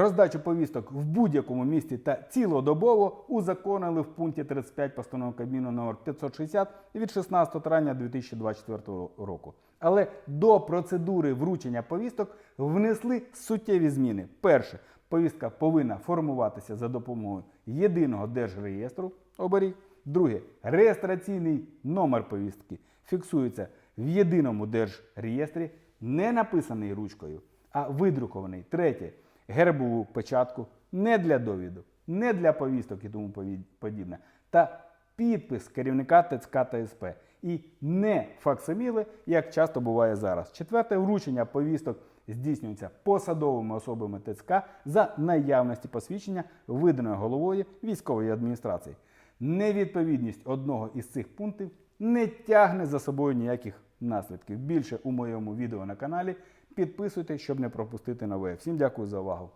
Роздачу повісток в будь-якому місті та цілодобово узаконили в пункті 35 постанови Кабміну номер 560 від 16 травня 2024 року. Але до процедури вручення повісток внесли суттєві зміни. Перше, повістка повинна формуватися за допомогою єдиного держреєстру оберіг. Друге, реєстраційний номер повістки фіксується в єдиному держреєстрі, не написаний ручкою, а видрукований. Третє, гербову печатку не для довідок, не для повісток і тому подібне. Та підпис керівника ТЦК та СП. І не факсиміли, як часто буває зараз. Четверте вручення повісток здійснюється посадовими особами ТЦК за наявності посвідчення, виданої головою військової адміністрації. Невідповідність одного із цих пунктів не тягне за собою ніяких наслідків. Більше у моєму відео на каналі. Підписуйтесь, щоб не пропустити нове. Всім дякую за увагу.